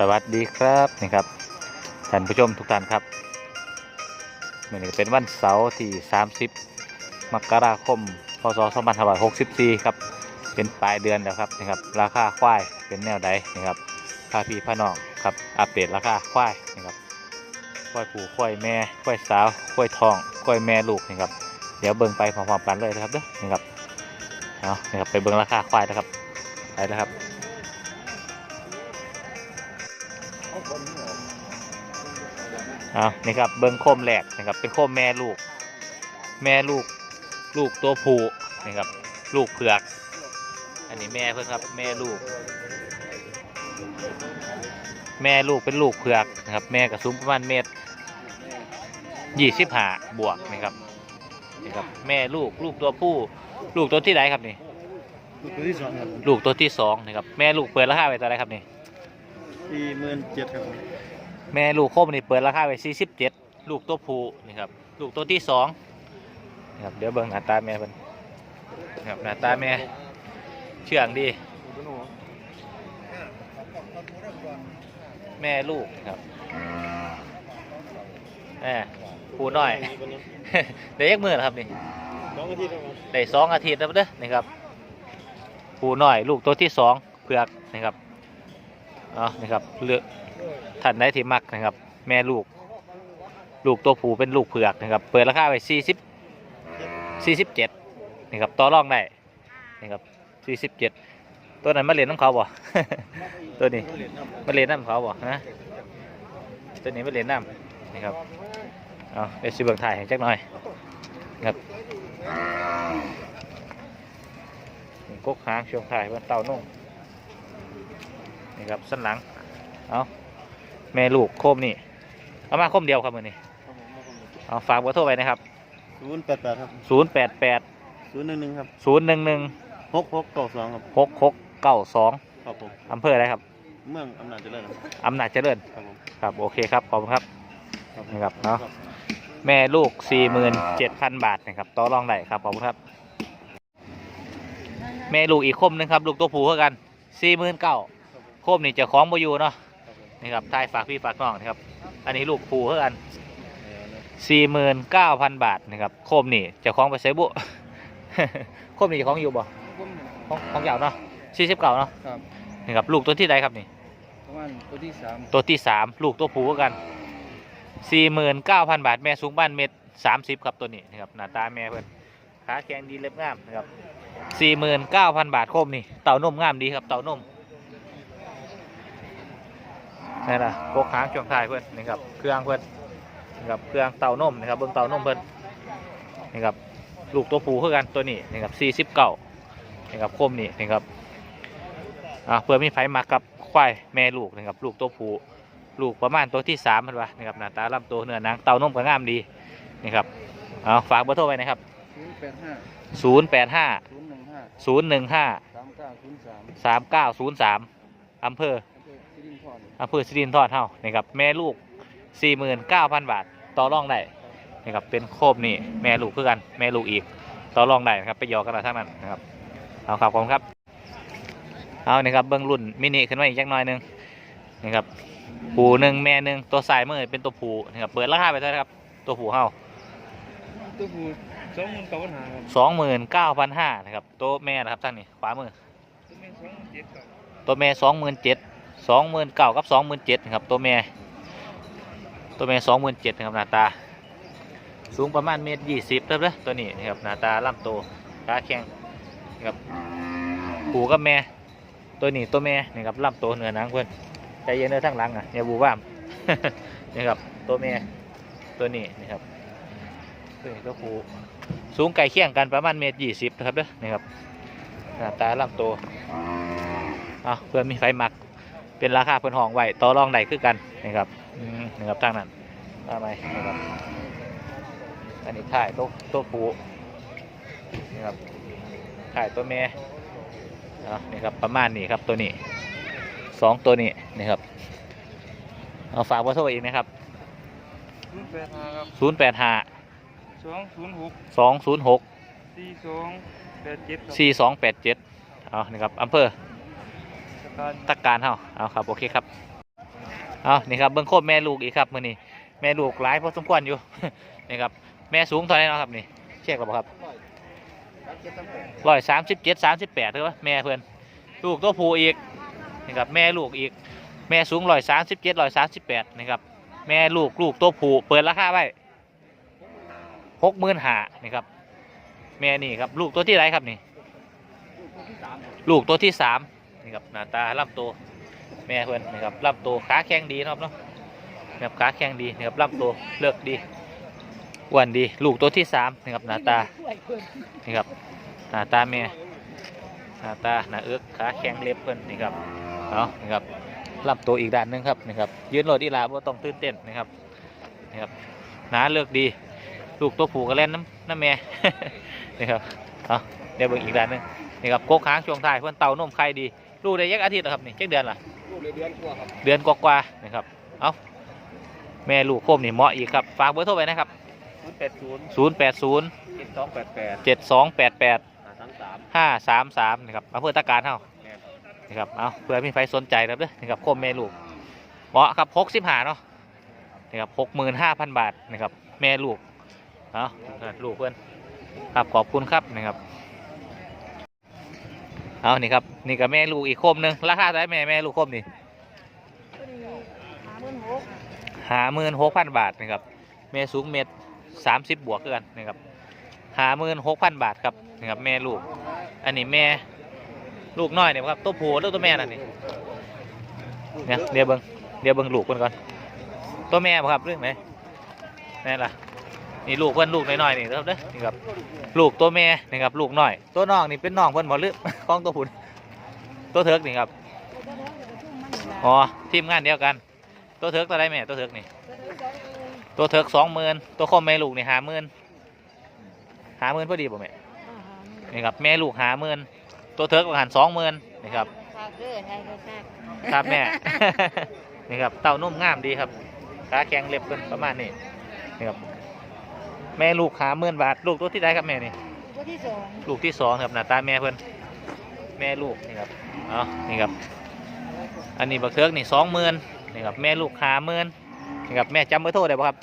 สวัสดีครับนี่ครับท่านผู้ชมทุกท่านครับวันนี้เป็นวันเสาร์ที่ 30 มกราคม พศ 2564 ครับ เป็นปลายเดือนแล้วครับนี่ครับ ราคาควายเป็นแนวใดนี่ครับพาพี่พาน้องครับ อัปเดตราคาควายนี่ครับควายผูควายแม่ควายสาวควายทองควายแม่ลูกนี่ครับ เดี๋ยวเบิ่งไปพร้อมๆกันเลยนะครับเด้อนี่ครับเอานี่ครับไปเบิ่งราคาควายนะครับไปแล้วครับ อานี่ครับเบิ้งโคมแหลกนะครับเป็นโคมแม่ลูก แม่ลูกลูกตัวผู้นี่ครับลูกเผือก อันนี้แม่เพื่อนครับแม่ลูก แม่ลูกเป็นลูกเผือกนะครับแม่กระซุ้มประมาณเมตรยี่สิบห้าบวกนะครับนี่ครับแม่ลูกลูกตัวผู้ ลูกตัวที่ไหนครับนี่ลูกตัวที่สองครับลูกตัวที่สองนะครับแม่ลูกเปิดราคาไปเท่าไหรครับนี่สี่หมื่นเจ็ดครับผม แม่ลูกโคมนี่เปิดราคาไป47ลูกตัวผู้นี่ครับลูกตัวที่สองนี่ครับเดี๋ยวเบิ่งหน้าตาแม่เพิ่นนี่ครับหน้าตาแม่เชื่องดี แม่ลูกครับแม่ผู้น้อย ได้ยักมือครับนี่ได้สองอาทิตย์แล้วเด้อนี่ครับผู้น้อยลูกตัวที่สองเผือกนี่ครับอ๋อนี่ครับเลือก ท่านใดที่มักนะครับ แม่ลูก ลูกตัวผู้เป็นลูกเผือกนะครับ เปิดราคาไปสี่สิบสี่สิบเจ็ดนี่ครับต่อรองได้นี่ครับสี่สิบเจ็ดตัวนั้นมาเรียนน้ำเขาบ่ ตัวนี้เหรียญครับมาเรียนน้ำเขาบ่นะตัวนี้มาเรียนน้ำนี่ครับเอาเดี๋ยวสิเบิ่งถ่ายให้จักหน่อยครับกกหางช่วงถ่ายบนเต่านุ่งนี่ครับสันหลังเอา แม่ลูกโคมนี่ เอามาโคมเดียวครับมือนี่เอาฝากเบอร์โทรไว้นะครับศูนย์แปดแปดครับศูนย์แปดแปดศูนย์หนึ่งหนึ่งครับศูนย์หนึ่งหนึ่งหกหกเก้าสองครับหกหกเก้าสองครับผมอำเภออะไรครับ เมืองอำนาจเจริญครับอำนาจเจริญครับผมครับโอเคครับขอบคุณครับครับนี่ครับเนาะแม่ลูก47,000บาทนะครับต่อรองได้ครับขอบคุณครับ แม่ลูกอีกคมหนึงครับ ลูกตัวผู้เท่ากัน49,000คมนี่เจะคล้าของบ่อยู่เนาะครับผม นี่ครับทายฝากพี่ฝากน้องนะครับ อันนี้ลูกผู้เท่ากันเออนะ49,000บาทนะครับ โคมนี่เจะคล้าของไปใช้บุ โคมนี่เจะคล้าของอยู่บ่ของของเก่าเนาะ49เนาะครับนี่ครับลูกตัวที่ใดครับนี่ประมาณตัวที่สามตัวที่สามลูกตัวผู้เท่ากัน49,000บาทแม่สูงบ้านเมตร30ครับตัวนี้นะครับหน้าตาแม่เพิ่นขาแข็งดีเล็บงามนะครับ49,000บาทโคมนี่เต่านมงามดีครับเต่านม นี่ล่ะโกกหางช่วงท้ายเพื่อนนี่ครับเครื่องเพื่อนนี่ครับเครื่องเต่านมนะครับเบิ้งเต่านมเพื่อนนี่ครับลูกตัวผู้คือกันตัวนี้นี่ครับ49นี่ครับโคมนี่นี่ครับอ่าเพื่อมีไฟมากับควายแม่ลูกนะครับลูกตัวผู้ลูกประมาณตัวที่สามเห็นปะนี่ครับหน้าตาลำตัวเนื้อหนังเต่านมก็งามดีนี่ครับเอาฝากเบอร์โทรไว้นะครับศูนย์แปดห้า085ศูนย์หนึ่งห้า015สามเก้าศูนย์สาม3903อำเภอที่ดินพร อำเภอสิรินทรเฮานี่ครับแม่ลูก 49,000 บาท ต่อรองได้นี่ครับเป็นโคบนี่แม่ลูกคือกันแม่ลูกอีก ต่อรองได้นะครับไปยอกันละทั้งนั้นนะครับเอาครับผมครับเอานี่ครับเบิ้งรุ่นมินิขึ้นมาอีกจักหน่อยหนึงนี่ครับผูหนึ่งแม่หนึ่งตัวสายมือเป็นตัวผูนี่ครับเปิดราคาไปเท่าไหร่ครับตัวผูเฮาตัวผู้สองหมื่นเก้าพันห้าครับสองหมื่นเก้าพันห้านะครับตัวแม่นะครับท่านนี่ขวามือตัวแม่สองหมื่นเจ็ดครับตัวแม่ สองหมื่นเก้ากับสองหมื่นเจ็ดครับตัวแม่ตัวแม่สองหมื่นเจ็ดนะครับหน้าตา สูงประมาณเมตรยี่สิบเท่านั้นตัวนี้นะครับหน้าตาลำโตตาแข็งนะครับผูกับแม่ตัวนี้ตัวแม่นี่ครับลำโตเหนือหนังเพื่อนใจเย็นเด้อทั้งหลังอะอย่าบูบ้ามนี่ครับตัวแม่ตัวนี้นะครับตัวนี้ตัวผูสูงไก่เคียงกันประมาณเมตรยี่สิบนะครับเด้อนี่ครับหน้าตาลำโตเอาเพื่อนมีไฟมัก เป็นราคาเพิ่นห้องไว้ต่อรองได้คือกันนะครับอืมนะครับทางนั้นทำไมนะครับอันนี้ถ่ายตัวตัวปูนี่ครับถ่ายตัวแม่เอานี่ครับประมาณนี้ครับตัวนี้สองตัวนี้นี่ครับเอาฝากเบอร์โทรอีกนะครับศูนย์แปดห้าครับศูนย์แปดห้าสองศูนย์หกสองศูนย์หกสี่สองแปดเจ็ดครับสี่สองแปดเจ็ดเอานี่ครับอำเภอสการ ตักการเฮาเอาครับโอเคครับเอานี่ครับเบิ้งโคบแม่ลูกอีกครับมือนี้แม่ลูกหลายพอสมควรอยู่นี่ครับแม่สูงเท่าไหร่เนาะครับนี่เช็คแล้วครับร้อยสามสิบเจ็ดสามสิบแปดหรือว่าแม่เพื่อนลูกตัวผู้อีกนี่ครับแม่ลูกอีก แม่สูงร้อยสามสิบเจ็ดร้อยสามสิบแปดนี่ครับแม่ลูกลูกตัวผู้เปิดราคาไว้หกหมื่นห้านี่ครับแม่นี่ครับลูกตัวที่ไรครับนี่ ลูกตัวที่สาม นี่ครับหน้าตาลำตัวแม่เพื่อนนี่ครับลำตัวขาแข็งดีนะครับเนาะนี่ครับขาแข็งดีนี่ครับลำตัวเลือกดีอ้วนดีลูกตัวที่สามนี่ครับหน้าตานี่ครับหน้าตาแม่หน้าตาหน้าเอื้อกขาแข็งเล็บเพื่อนนี่ครับเอานี่ครับลำตัวอีกด้านหนึงครับนี่ครับยืนโหลดอีลาบ่ต้องตื่นเต้นนะครับนี่ครับหนาเลือกดี ลูกตัวผูกกระเล่นน้ำน้ำแม่นี่ครับเอาเดี๋ยวเบิ่งอีกด้านหนึงนี่ครับโกกค้างช่วงท้ายเพื่อนเต่านมไข่ดี ลูกได้ยักอาทิตย์แล้วครับนี่เจ็ดเดือนละลูกเลยเดือนกว่าครับเดือนกว่าๆนะครับเอาแม่ลูกโคมนี่เหมาะอีกครับฝากเบอร์โทรไว้นะครับศูนย์แปดศูนย์0 8 0 เจ็ดสองแปดแปด7 2 8 8ห้าสามสาม5 3 3นะครับอำเภอตะการเท่าแม่นนี่ครับเอาเพื่อมีใครสนใจครับเด้อนี่ครับโคมแม่ลูกเหมาะครับหกสิบห้าเนาะนี่ครับหกหมื่นห้าพันบาทนะครับแม่ลูกเอาลูกเพื่อนครับขอบคุณครับนะครับ เอานี่ครับนี่กับแม่ลูกอีกโคมหนึ่งราคาเท่าไหร่แม่แม่ลูกโคมนี่หาหมื่นหกพันบาทนะครับแม่สูงเมตรสามสิบบวกกันนะครับหาหมื่นหกพันบาทครับนะครับแม่ลูก อันนี้แม่ลูกน้อยเนี่ยครับตัวผู้หรือตัวแม่นั่นนี่เนี่ยเดี๋ยวเบิ้งเดี๋ยวเบิ้งลูกเพิ่นก่อนตัวแม่ครับเรื่องไหนแม่ล่ะ นี่ลูกเพิ่นลูกน้อยๆนี่ครับเด้อนี่ครับลูกตัวแม่นี่ครับลูกน้อย ตัวน้องนี่เป็นน้องเพิ่นบ่หรือของตัวผู้ตัวเถิกนี่ครับอ๋อทีมงานเดียวกัน ตัวเถิกตัวใดแม่ตัวเถิกนี่ ตัวเถิกสองหมื่นตัวคอมแม่ลูกนี่หาหมื่นหาหมื่นพอดีป่ะแม่นี่ครับแม่ลูกหาหมื่นตัวเถิกประหันสองหมื่นนี่ครับครับแม่นี่ครับเต่านุ่มงามดีครับขาแข็งเล็บเป็นประมาณนี้นี่ครับ แม่ลูกหาหมื่นบาท ลูกตัวที่ได้ครับแม่นี่ตัวที่สองลูกที่สองครับหน้าตาแม่เพิ่นแม่ลูกนี่ครับเอานี่ครับ อันนี้บักเทิกนี่สองหมื่นนี่ครับแม่ลูกหาหมื่นนี่ครับแม่จำเบอร์โทรได้ป่ะครับ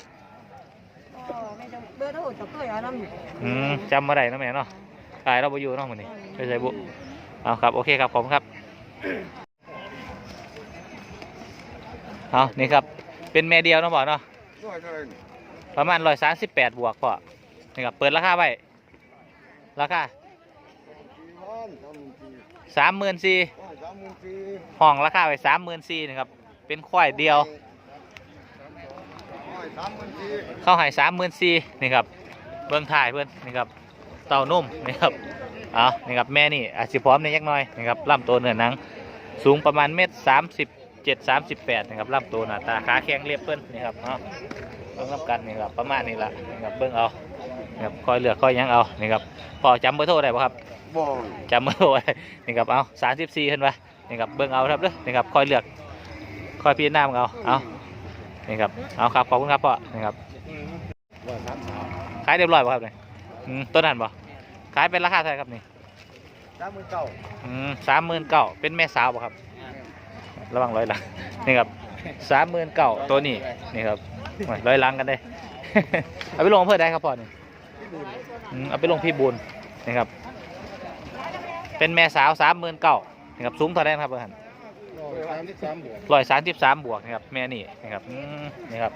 ก็ไม่ต้องเบอร์โทรจะเคยเอาน้ำอยู่อืมจำมาได้เนาะแม่เนาะตายเราไปอยู่เนาะมื้อนี้ไปใส่บุเอาครับโอเคครับผมครับเอานี่ครับเป็นแม่เดียวเนาะบ่เนาะช่วยช่วย ประมาณร้อยสามสิบแปดบวกพอนี่ครับเปิดราคาไว้ราคาสี่พันสามหมื่นสี่สามหมื่นสี่สามหมื่นสี่ห้องราคาไว้สามหมื่นสี่นะครับ เป็นควายเดียวสามหมื่นสี่เข้าหายสามหมื่นสี่นี่ครับ เบื้องถ่ายเพื่อนนี่ครับ เต่านุ่มนี่ครับเอานี่ครับแม่นี่อาจจะพร้อมในยักน้อยนี่ครับลำตัวเนื้อหนัง สูงประมาณเมตรสามสิบเจ็ดสามสิบแปดนะครับลำตัวหน้าตาขาแข็งเรียบเพื่อนนี่ครับเอา เบิ่งรับกันนี่ครับประมาณนี้ละนี่ครับเบิ้งเอานี่ครับคอยเลือกคอยหยังเอานี่ครับพอจำเบอร์โทรได้ป่ะครับบ่จำเบอร์โทรไว้นี่ครับเอาสามสิบสี่ขึ้นไปนี่ครับเบิ้งเอาครับเด้อนี่ครับคอยเลือกคอยพิจารณามึงเอาเอานี่ครับเอาครับขอบคุณครับพ่อนี่ครับว่าสามสามขายเรียบร้อยป่ะครับเนี่ยอืมต้นหันป่ะขายเป็นราคาเท่าไหร่ครับนี่สามหมื่นเก้าอืมสามหมื่นเก้าเป็นแม่สาวป่ะครับ ระวังร้อยหลังนี่ครับสามหมื่นเก้าตัวนี้นี่ครับ โอ้ยร้อยหลังกันได้ เอาไปลงอำเพื่อได้ครับพ่อนี่อืมเอาไปลงพี่บุญนี่ครับ เป็นแม่สาวสามหมื่นเก้านี่ครับสูงเท่าไหรครับเพื่อนสามสิบสามบวกร้อยสามสิบสามบวกนะครับแม่นี่นะครับอืมนี่ครับ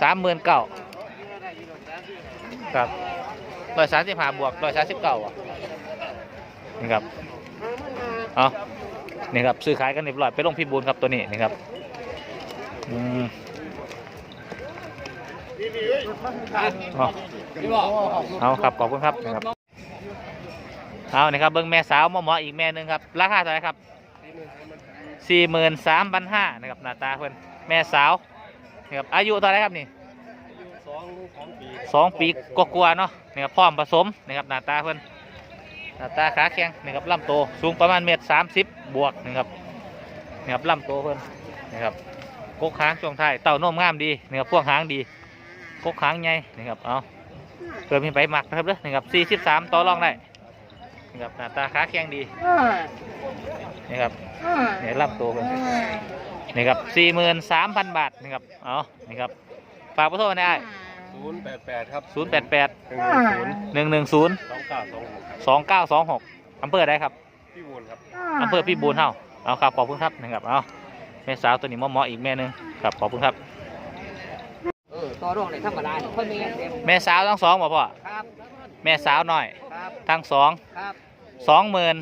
สามหมื่นเก้าครับร้อยสามสิบห้าบวกร้อยสามสิบเก้าอะนี่ครับเอานี่ครับซื้อขายกันเรียบร้อยไปลงพิบูลครับตัวนี้นี่ครับอืม เอาครับขอบคุณครับนะครับเอานี่ครับเบิ้งแม่สาวหมอหมออีกแม่หนึ่งครับราคาเท่าไหร่ครับสี่หมื่นสามพันห้านะครับหน้าตาเพื่อนแม่สาวนะครับอายุเท่าไหรครับนี่สองปีสองปีกว่าเนาะนะครับพร้อมผสมนะครับหน้าตาเพื่อนหน้าตาขาแข็งนะครับลำโตสูงประมาณเมตรสามสิบบวกนะครับนะครับลำโตเพื่อนนะครับกกหางช่วงท้ายเต่านมงามดีนะครับพวกหางดี กกหางใหญ่นะครับเอาเพิ่มขึ้นไปหมักนะครับเด้อนะครับสี่สิบสามต่อรองได้นะครับหน้าตาขาแข็งดีนะครับเนี่ยลำโตวเพื่อนนี่ครับสี่หมื่นสามพันบาทนี่ครับเอานี่ครับฝากขอโทษนะไอ้ศูนย์แปดแปดครับศูนย์แปดแปดหนึ่งหนึ่งศูนย์หนึ่งหนึ่งศูนย์สองเก้าสองหกสองเก้าสองหกอำเภอใดครับพี่วูนครับอำเภอพี่บูนเฮาเอาครับขอบคุณครับนะครับเอาแม่สาวตัวนี้มอมออีกแม่หนึงครับขอบคุณครับเออ ต่อรองในธรรมดาเนี่ยค่อยมีเงินเต็มแม่สาวทั้งสองบ่พ่อครับ แม่สาวหน่อย ครับ ทั้งสองครับสองหมื่น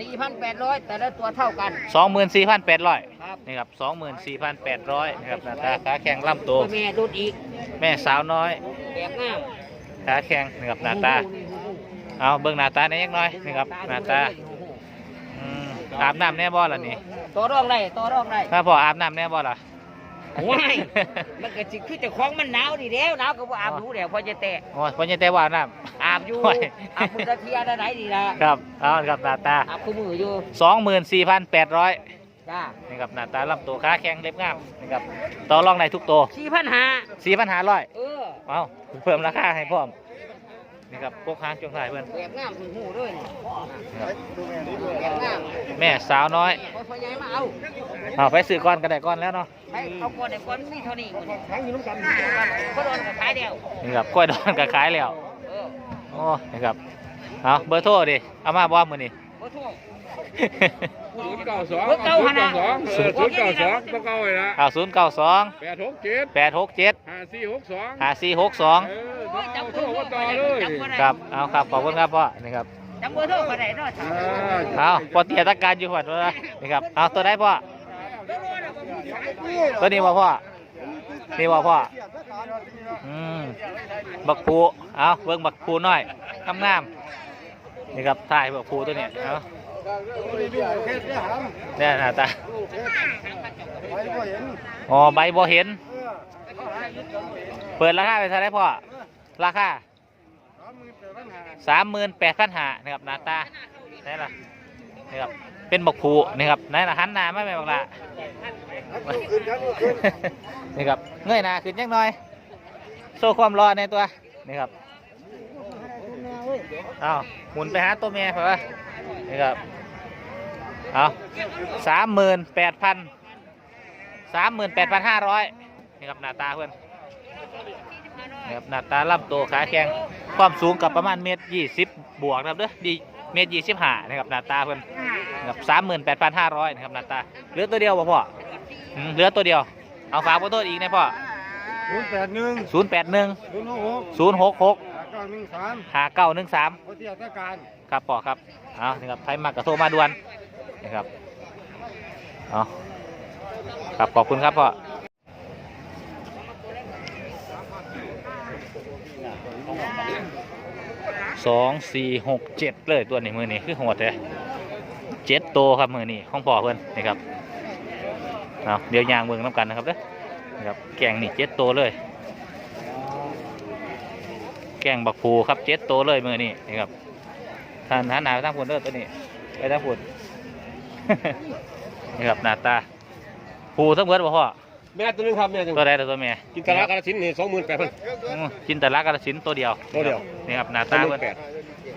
สี่พันแปดร้อยแต่ละตัวเท่ากัน สองหมื่นสี่พันแปดร้อยครับนี่ครับสองหมื่นสี่พันแปดร้อยนะครับหน้าตาขาแข็งลำโตตัวแม่ดูดอีกแม่สาวน้อยแบบงามขาแข็งนะครับหน้าตา เอาเบิ่งหน้าตาในอยยักหน้อยนี่ครับหน้าตาอืมอาบน้ำแน่บ่ล่ะนี่ ต่อรองได้ต่อรองได้ ถ้าพออาบน้ำแน่บ่ล่ะ โอ้ยมันก็สิคือเจะคล้าของมันหนาวดีแล้วหนาวก็บ่อาบรู้แล้วพอจะแตะโอ้ยพอยังแต่ว่าอาบน้ำ อาบอยู่โอ้ย อาบมือกระเทียได้ไหนดีล่ะครับเอาครับหน้าตา อาบคู่มืออยู่สองหมื่นสี่พันแปดร้อยจ้านี่ครับหน้าตาลำตัวขาแข็งเล็บงามนี่ครับต่อรองในทุกตัว สี่พันห้าสี่พันห้าร้อยเออ เอาเพิ่มราคาให้พร้อม นี่ครับพวกค้างจงถ่ายเพื่อนแบบงามหูหูด้วยนี่นี่ครับแบบงามแม่สาวน้อยพอพอใหญ่มาเอาเอาไปซื้อก้อนก็ได้ก้อนแล้วเนาะไปเอาก่อนไอ้ก่อนมีเท่านี้ก่อนขายอยู่น้ำกันก็โดนกับขายเดียวนี่ครับกล้วยดอนก็ขายแล้วเออโอ้นี่ครับเอาเบอร์โทรดิเอามาบ่มือนี่ขอโทษ ศูนย์เก้าสองเพิ่งเก้าหันน่ะศูนย์เก้าสองต้องเก้าเลยนะเอาศูนย์เก้าสองแปดหกเจ็ดแปดหกเจ็ดห้าสี่หกสองห้าสี่หกสองเออโอ้ยต้จำองเบอโทรร์โทรว่าต่อไปเลได้ยจำบ่ได้ครับเอาครับขอบคุณครับพ่อนี่ครับจำเบอร์โทรไปได้เนาะจ้ะอ่าเอาพอเตียตะการอยู่หัดแล้วนะนี่ครับเอาตัวได้พ่อตัวนี้บ่พ่อนี่บ่พ่ออืมบักผูเอาเบิ่งบักผูน้อยงามงามๆ นี่ครับถ่ายบักผูตัวนี้เอาเนี่ยหน้าตาอ๋อใบบ่เห็น เปิดราคาไปเท่าไหรพ่อ ราคาสามหมื่นแปดพันหานะครับหน้าตาไหนล่ะนี่ครับเป็นบักผูนี่ครับไหนล่ะหันหน้าไม่แม่บักละนี่ครับเงยหน้าขึ้นยังน้อย โซ่ความรอในตัว นี่ครับเอา หมุนไปหาตัวเมียเผื่อนี่ครับเอาสามหมื่นแปดพันสามหมื่นแปดพันห้าร้อยนี่ครับหน้าตาเพื่อนนี่ครับหน้าตาลำตัวขาแข็งความสูงกับประมาณเมตรยี่สิบบวกนะครับเด้อดีเมตรยี่สิบห้านะครับหน้าตาเพื่อนนะครับสามหมื่นแปดพันห้าร้อยนะครับหน้าตาเหลือตัวเดียวบ่ะพ่อเหลือตัวเดียวเอาฝากขอโทษอีกนะพ่อ ศูนย์แปดหนึ่งศูนย์แปดหนึ่งศูนย์หกหกศูนย์หกหกเก้าหนึ่งสามหาเก้าหนึ่งสามพอเที่ยวต้องการครับพ่อครับเอานี่ครับไทยมากกระโทรมาด่วนนะครับเอาครับขอบคุณครับพ่อสองสี่หกเจ็ดเลยตัวนี้มือนี้คือหัวแท้เจ็ดโตวครับมือนี้ของพ่อเพื่อนนี่ครับเอาเดี๋ยวยางเมืองน้ำกันนะครับเด้อ นะครับแกงนี่เจ็ดโตวเลย แกงบักผูครับเจ็ดโตวเลยมือนี้นี่ครับท่านหันหน้าไปทางพุ่นเด้อตัวนี้ไปทางพุ่นนี่ครับหน้าตาผูทั้งเบิดบ่พ่อแม่ตัวนึงครับแม่จังตัวใดตัวแม่กินตลาดกระชิ้นนี่สองหมื่นแปดพันอืมจินตลากระสินธุ์ตัวเดียวตัวเดียวนี่ครับหน้าสองตาหมื่เพิ่นนแปด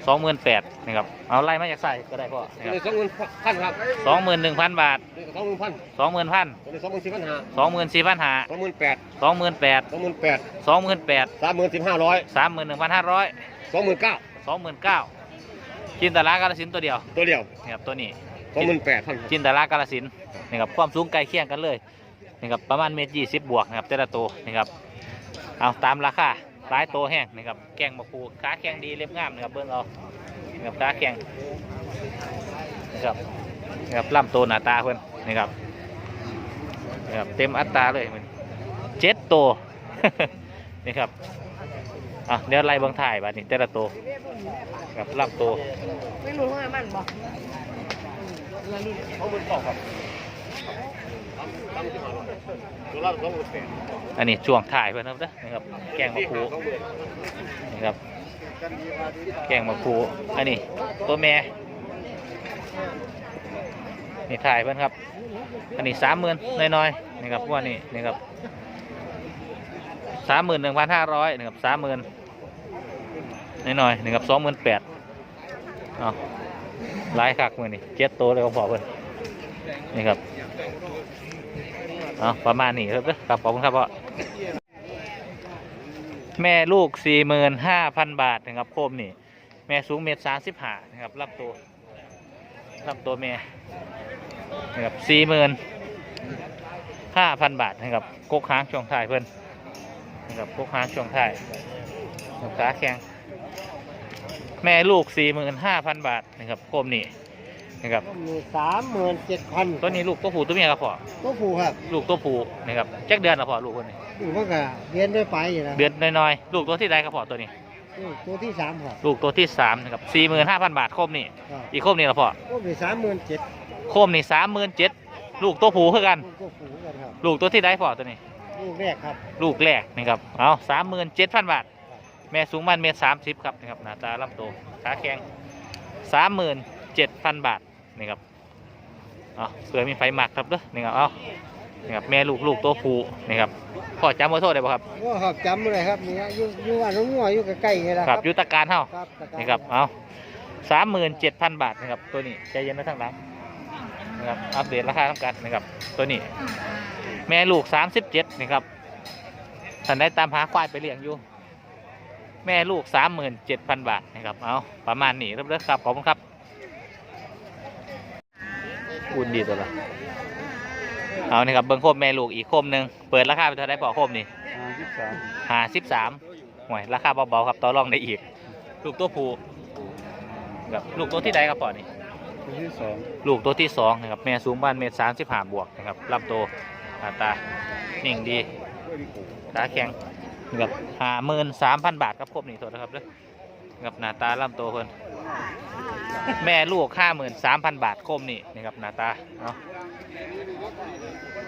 สองหมื่นแปดนี่ครับเอาไล่มาจากใส่ก็ได้พ่อนี่ครับสองหมื่นพันครับสองหมื่นหนึ่งพันบาทสองหมื่นพันสองหมื่นพันตัวนี้สองหมื่นสี่พันห้าสองหมื่นสี่พันห้าสองหมื่นแปดสองหมื่นแปดสองหมื่นแปดสองหมื่นแปดสามหมื่นสิบห้าร้อยสามหมื่นหนึ่งพันห้าร้อยสองหมื่นเก้าสองหมื่นเก้าจินตลากระสินธุ์ตัวเดียวตัวเดียวนี่ครับตัวนี้สองหมื่นแปดพันจินตลากาลสินธุ์นี่ครับความสูงใกล้เคียงกันเลยนี่ครับประมาณเมตรยี่สิบบวกนะครับแต่ละตัวนี่ครับเอาตามราคา ร้ายโตวแห้งนี่ครับแกงมะปูขาแข็งดีเรียบงามนะครับเบิ้งเอานี่ครับขาแข็งนี่ครับนี่ครับลำโตวหน้าตาเพื่อนนี่ครับนี่ครับเต็มอัตราเลยมันเจ็ดตัวนี่ครับอะเดี๋ยวไล่เบิ้งถ่ายบัดนี้แต่ละตัวครับลำตัวไม่รู้ว่ามันบอกส อันนี้ช่วงถ่ายเพื่อนครับนี่ครับ แกงมะปูนี่ครับ แกงมะปูอันนี้ตัวแม่นี่ถ่ายเพื่อนครับ อันนี้สามหมื่นน้อยๆนี่ครับว่านี่นี่ครับสามหมื่นหนึ่งพันห้าร้อยนี่ครับสามหมื่นน้อยๆนี่ครับสองหมื่นแปดเอาหลายคักมือนี่เจ็ดตัวเลยของพ่อเพื่อนนี่ครับ เอาประมาณนี้ครับเด้อครับขอบคุณครับพ่อแม่ลูกสี่หมื่นห้าพันบาทนะครับโคมนี่ แม่สูงเมตรสามสิบห้านะครับรับตัวรับตัวแม่นะครับสี่หมื่นห้าพันบาทนะครับกกค้างช่วงท้ายเพื่อนนะครับกกค้างช่วงท้ายขาแข็งแม่ลูกสี่หมื่นห้าพันบาทนะครับโคมนี่ นะครับมีสามหมื่นเจ็ดพันตัวนี้ลูกตัวผู้ตัวเมียครับพ่อตัวผูครับ ลูกตัวผู้นะครับจักเดือนละพ่อลูกคนนี้อยู่มันก็เรียนด้วยไปอยู่นะเดือนน้อยๆลูกตัวที่ใดครับพ่อตัวนี้ตัวที่สามครับลูกตัวที่สามนะครับสี่หมื่นห้าพันบาทโคมนี่อีกโคมนี่ละพ่อก็มีสามหมื่นเจ็ดโคมนี่สามหมื่นเจ็ดลูกตัวผู้คือกันตัวผูกันครับลูกตัวที่ได้พอตัวนี้ลูกแรกครับลูกแรกนะครับเอาสามหมื่นเจ็ดพันบาท แม่สูงมันเมตรสามสิบครับนะครับหน้าตาลำโตขาแข็งสามหมื่นเจ็ดพันบาท นะครับเอาเผื่อมีไฟหมักครับเด้อนี่ครับเอานี่ครับแม่ลูกลูกตัวผู้นะครับพ่อจำขอโทษได้ป่ะครับก็ครับจำเลยครับนี่ฮะอยู่อยู่อันนู้นงัวอยู่ใกล้ๆนี่แหละคครัรับบยุทธการเท่าครับตะกร้านี่ครับเอาสามหมื่นเจ็ดพันบาทนะครับตัวนี้ใจเย็นนะทั้งหลังนะครับอัปเดตราคาทั้งกันนะครับตัวนี้ แม่ลูกสามสิบเจ็ดนะครับท่านได้ตามหาควายไปเลี้ยงอยู่ แม่ลูกสามหมื่นเจ็ดพันบาทนะครับเอาประมาณนี้เริ่มๆครับขอบคุณครับ อุ่นดีตัวละเอานี่ครับเบิ้งโคมแม่ลูกอีกโคมหนึ่งเปิดราคาไปเท่าไหรพอโคมนี่อ่ายี่สิบสามหาสิบสามห่วยราคาเบาๆครับต่อรองได้อีก ลูกตัวผู้กับลูกตัวที่ใดครับปอนี่ตัวที่สองลูกตัวที่สองนะครับแม่สูงบ้านเมตรสามสิบห้าบวกนะครับลำโตวหน้าตานิ่งดีตาแข็งนะครับห้าหมื่นสามพันบาทครับครบนี่ตัวนะครับเด้อนะครับหน้าตาลำโตวเพิ่น แม่ลูกห้าหมื่นสามพันบาทคมนี่นะครับหน้าตาเอา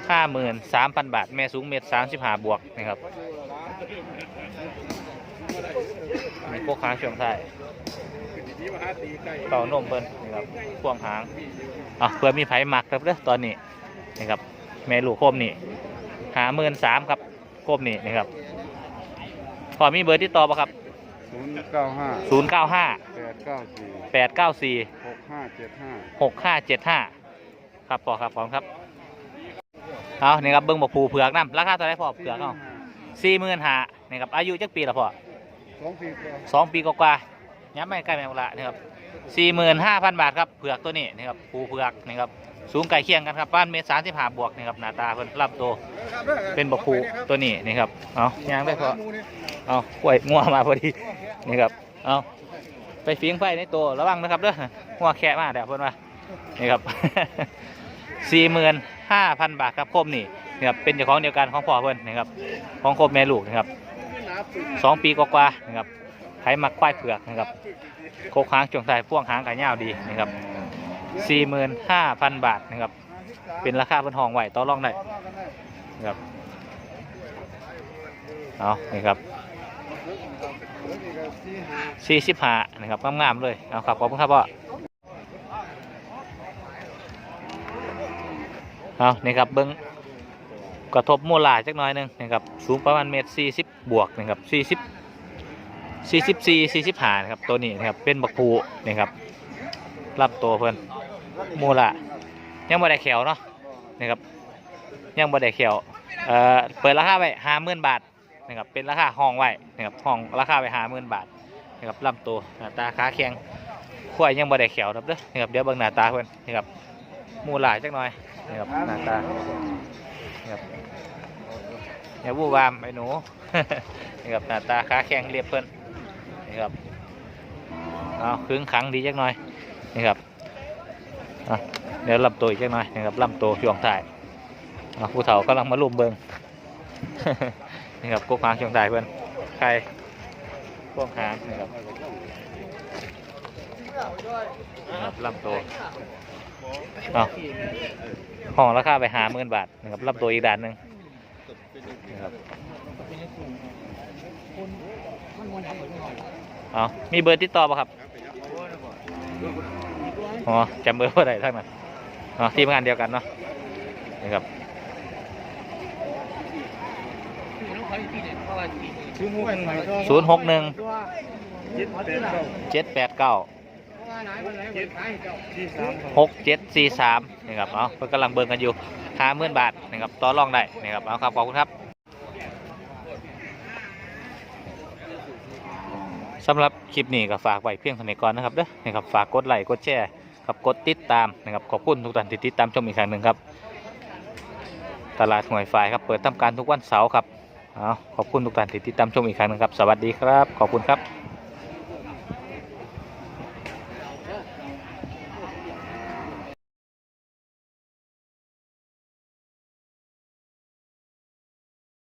ห้าหมื่นสามพันบาท แม่สูงเมตรสามสิบห้าบวกนะครับมีพวกค้างช่วงท้ายเต่านมเพิ่นนะครับพวงหางอะเพื่อมีไผ่หมักครับเด้อตอนนี้นะครับแม่ลูกโคมนี่หาหมื่นสามครับโคมนี่นะครับพอมีเบอร์ที่ต่อปะครับ ศูนย์เก้าห้าศูนย์เก้าห้าแปดเก้าสี่แปดเก้าสี่หกห้าเจ็ดห้าหกห้าเจ็ดห้าครับพอครับพร้อมครับเอานี่ครับเบิ้งบอกผูเผือกน้ำราคาเท่าไหรพอเผือกเอาสี่หมื่นห้านี่ครับอายุจักปีละพอสองปีกว่าสองปีกว่าๆย้ำไม่ใกล้แมวละนะครับสี่หมื่นห้าพันบาทครับเผือกตัวนี้นะครับผูเผือกนะครับ สูงไก่เคียงกันครับบ้านเมตรสามสิบห้าบวกนะครับหน้าตาเพิ่นรับตัวเป็นบกผูตัวนี้นี่ครับเอายางได้พอเอากล้วยงัวมาพอดีนี่ครับเอาไปฟิงไฟในตัวระวังนะครับเด้องัวแค่มาเดี๋ยวเพิ่นว่านี่ครับสี่หมื่นห้าพันบาทครับคมนี่นี่ครับเป็นเจ้าของเดียวกันของพ่อเพิ่นนะครับของคมแม่ลูกนะครับสองปีกว่าๆนะครับไถมักควายเผือกนะครับโคกหางจงใส่พ่วงหางกระยาวดีนะครับ สี่หมื่นห้าพันบาทนะครับ เป็นราคาเพิ่นห้องไหวต่อรองได้นะครับเอานี่ครับสี่สิบห้านะครับงามๆเลยเอาครับขอบคุณครับพ่อเอานี่ครับเบิ้งกระทบมูลหลายจักหน่อยหนึงนะครับสูงประมาณเมตรสี่สิบบวกนะครับสี่สิบสี่สิบสี่สี่สิบห้านะครับตัวนี้นะครับเป็นบักพูนะครับรับตัวเพิ่อน มูลละยังบ่ได้แขวเนาะนะครับยังบ่ได้แขวเอ่อเปิดราคาไว้ห้าหมื่นบาทนะครับเป็นราคาห้องไว้นะครับห้องราคาไปห้าหมื่นบาทนะครับลำตัวหน้าตาขาแข็งขั้วยังบ่ได้เขียวครับเด้อนะครับเดี๋ยวเบิ่งหน้าตาเพิ่นนะครับมูหลาจักหน่อยนะครับหน้าตานะครับอย่าวู่วามไอ้หนูนะครับหน้าตาขาแข็งเรียบเพิ่นนะครับเอาคึงขังดีจักหน่อยนะครับ เดี๋ยวลำตัวอีกจักหน่อยนะครับลำตัวช่วงท้ายผู้เฒ่ากำลังมาลุมเบิงนี่ครับกกหางชียงรายเพื่อนใครพวกหางนะครับนะครับลำตัวเอห้องราคาไปหาหมื่นบาทนะครับลำตัวอีกด้านหนึ่งนะครับเอามีเบอร์ติดต่อป่ะครับ อ๋อจำเบอร์ว่าไหนทั้งนั้นอ๋อทีมงานเดียวกันเนาะนะครับชื่อมุกใหม่ก็ศูนย์หกหนึ่งเจ็ดแปดเก้าเจ็ดแปดเก้าหกเจ็ดสี่สามนะครับเอาเพิ่นกำลังเบิ่งกันอยู่ห้าหมื่นบาทนะครับต่อรองได้นะครับเอาครับขอบคุณครับสำหรับคลิปนี้ก็ฝากไว้เพียงเท่านี้ก่อนนะครับเด้อนะครับฝากกดไลค์กดแชร์ ครับกดติดตามนะครับขอบคุณทุกท่านที่ติดตามชมอีกครั้งหนึ่งครับ ตลาดหวยไฟครับเปิดทำการทุกวันเสาร์ครับเอาขอบคุณทุกท่านที่ติดตามชมอีกครั้งหนึงครับ สวัสดีครับ ขอบคุณครับ